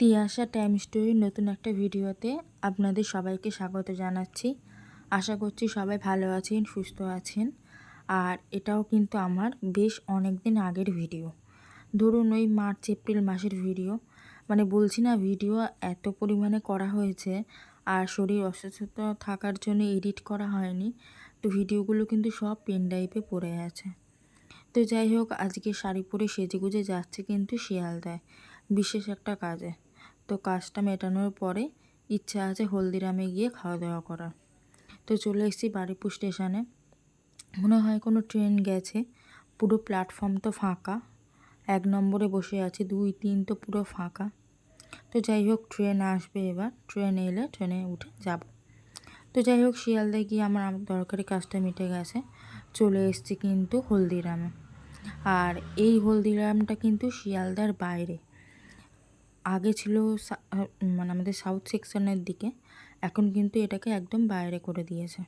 Tiyasha time স্টোরির নতুন একটা ভিডিওতে আপনাদের সবাইকে স্বাগত জানাচ্ছি। আশা করছি সবাই ভালো আছেন, সুস্থ আছেন। আর এটাও কিন্তু আমার বেশ অনেক দিন আগের ভিডিও। ধরুন ওই মার্চ এপ্রিল মাসের ভিডিও। মানে বলছি না ভিডিও এত পরিমাণে করা হয়েছে আর শরীর অসুস্থতা থাকার জন্য এডিট করা হয়নি, তো ভিডিওগুলো কিন্তু সব পেন ড্রাইভে পড়ে আছে। তো যাই হোক, আজকে শাড়ি পরে সেজেগুজে যাচ্ছে কিন্তু শিয়ালদায়। বিশেষ একটা কাজে। তো কাজটা মেটানোর পরে ইচ্ছা আছে হলদিরামে গিয়ে খাওয়া দাওয়া করার। তো চলে এসেছি বারিপুর স্টেশনে। মনে হয় কোনো ট্রেন গেছে। পুরো প্ল্যাটফর্ম তো ফাঁকা। এক নম্বরে বসে আছে, দুই, তিন তো পুরো ফাঁকা। তো যাই হোক, ট্রেন আসবে এবার। ট্রেন এলে ট্রেনে উঠে যাব। তো যাই হোক, শিয়ালদায় গিয়ে আমার দরকারি কাজটা মিটে গেছে। চলে এসেছি কিন্তু হলদিরামে। আর এই হলদিরামটা কিন্তু শিয়ালদার বাইরে। আগে ছিল মানে আমাদের সাউথ সেকশনের দিকে, এখন কিন্তু এটাকে একদম বাইরে করে দিয়েছে।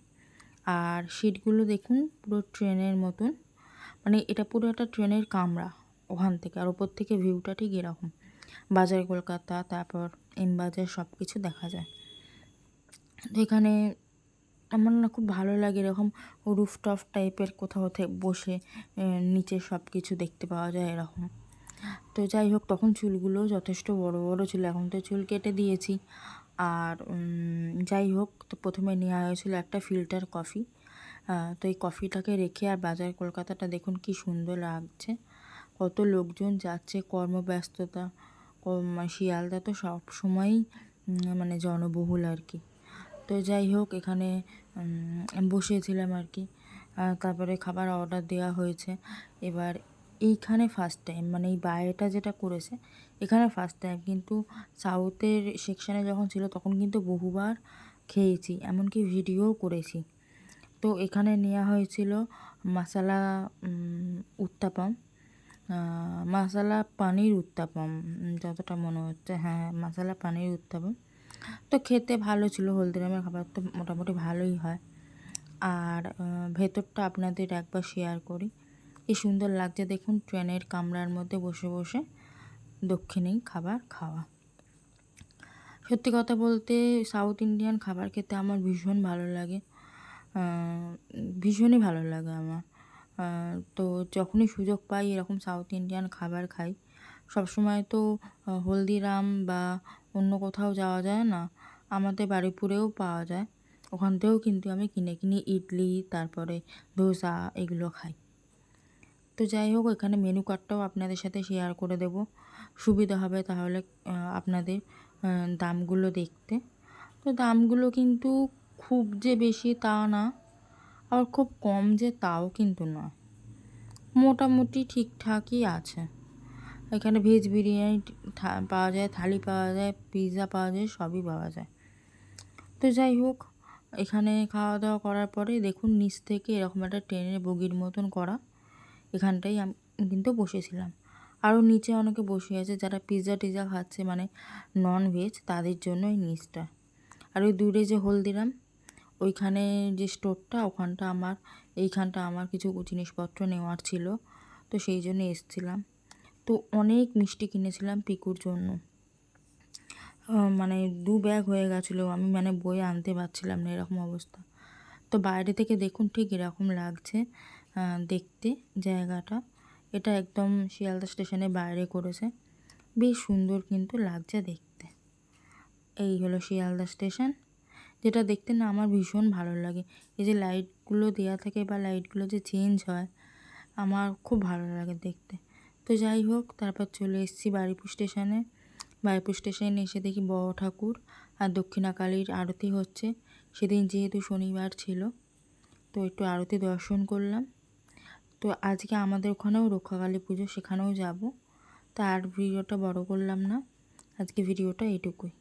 আর সিটগুলো দেখুন, পুরো ট্রেনের মতন মানে এটা পুরো একটা ট্রেনের কামরা ওখান থেকে, আর ওপর থেকে ভিউটা ঠিক এরকম। বাজার কলকাতা, তারপর এম বাজার সব কিছু দেখা যায়। তো এখানে আমার না খুব ভালো লাগে এরকম রুফটপ টাইপের কোথাও বসে নিচে সব কিছু দেখতে পাওয়া যায় এরকম। তো যাই হোক, তখন চুলগুলো যথেষ্ট বড় বড় ছিল। এখন তো চুল কেটে দিয়েছি। আর যাই হোক, তো প্রথমে নেওয়া হয়েছিল একটা ফিল্টার কফি। তো এই কফিটাকে রেখে আর বাজার কলকাতাটা দেখুন কি সুন্দর লাগছে। কত লোকজন যাচ্ছে, কর্মব্যস্ততা শিয়ালদা তো সব সময়ই মানে জনবহুল আর কি। তো যাই হোক, এখানে বসেছিলাম আর কি। তারপরে খাবার অর্ডার দেওয়া হয়েছে। এবার এইখানে ফার্স্ট টাইম মানে এই বাইরেটা যেটা করেছে, এখানে ফার্স্ট টাইম কিন্তু সাউথের সেকশানে যখন ছিল, তখন কিন্তু বহুবার খেয়েছি, এমনকি ভিডিওও করেছি। তো এখানে নেওয়া হয়েছিল মশালা উত্তাপম। মশালা পানির উত্তাপম যতটা মনে হচ্ছে। হ্যাঁ মশালা পানির উত্তাপম। তো খেতে ভালো ছিল হলদিরামের খাবার তো মোটামুটি ভালোই হয়। আর ভেতরটা আপনাদের একবার শেয়ার করি। কি সুন্দর লাগছে। দেখুন, ট্রেনের কামরার মধ্যে বসে বসে দক্ষিণেই খাবার খাওয়া। সত্যি কথা বলতে সাউথ ইন্ডিয়ান খাবার খেতে আমার ভীষণ ভালো লাগে। ভীষণই ভালো লাগে আমার। তো যখনই সুযোগ পাই এরকম সাউথ ইন্ডিয়ান খাবার খাই। সবসময় তো হলদিরাম বা অন্য কোথাও যাওয়া যায় না। আমাদের বাড়িপুরেও পাওয়া যায়। ওখান থেকেও কিন্তু আমি কিনে কিনে ইডলি, তারপরে ধোসা এগুলো খাই। তো যাই হোক এখানে মেনু কার্ডটাও আপনাদের সাথে শেয়ার করে দেব। সুবিধা হবে তাহলে আপনাদের দামগুলো দেখতে। তো দামগুলো কিন্তু খুব যে বেশি তা না আর খুব কম যে তাও কিন্তু নয়। মোটামুটি ঠিকঠাকই আছে। এখানে ভেজ বিরিয়ানি পাওয়া যায়, থালি পাওয়া যায় পিৎজা পাওয়া যায়, সবই পাওয়া যায়। তো যাই হোক, এখানে খাওয়া দাওয়া করার পরে দেখুন নিচ থেকে এরকম একটা ট্রেনের বগির মতন করা। এখানটাই আমি, কিন্তু বসেছিলাম। আরও নিচে অনেকে বসে আছে যারা পিৎজা টিজা খাচ্ছে মানে নন ভেজ তাদের জন্য এই নিচটা। আর ওই দূরে যে হলদিরাম, ওইখানে যে স্টোরটা ওখানটা আমার, এইখানটা আমার কিছু জিনিসপত্র নেওয়ার ছিল, তো সেই জন্য এসছিলাম। তো অনেক মিষ্টি কিনেছিলাম পিকুর জন্য। মানে দু ব্যাগ হয়ে গেছিল, আমি মানে বই আনতে পারছিলাম না এরকম অবস্থা। তো বাইরে থেকে দেখুন ঠিক এরকম লাগছে। দেখতে জায়গাটা। এটা একদম শিয়ালদা স্টেশনের বাইরে করেছে। বেশ সুন্দর কিন্তু লাগছে দেখতে। এই হলো শিয়ালদা স্টেশন। যেটা দেখতে না আমার ভীষণ ভালো লাগে। এই যে লাইটগুলো দেওয়া থাকে বা লাইটগুলো যে চেঞ্জ হয়, আমার খুব ভালো লাগে দেখতে। তো যাই হোক, তারপর চলে এসেছি বারিপুর স্টেশনে। বারিপুর স্টেশনে এসে দেখি বড় ঠাকুর আর দক্ষিণাকালীর আরতি হচ্ছে। সেদিন যেহেতু শনিবার ছিল, তো একটু আরতি দর্শন করলাম। তো আজকে আমাদের ওখানেও রক্ষাকালী পুজো, সেখানেও যাব। তা আর ভিডিওটা বড় করলাম না। আজকে ভিডিওটা এটুকুই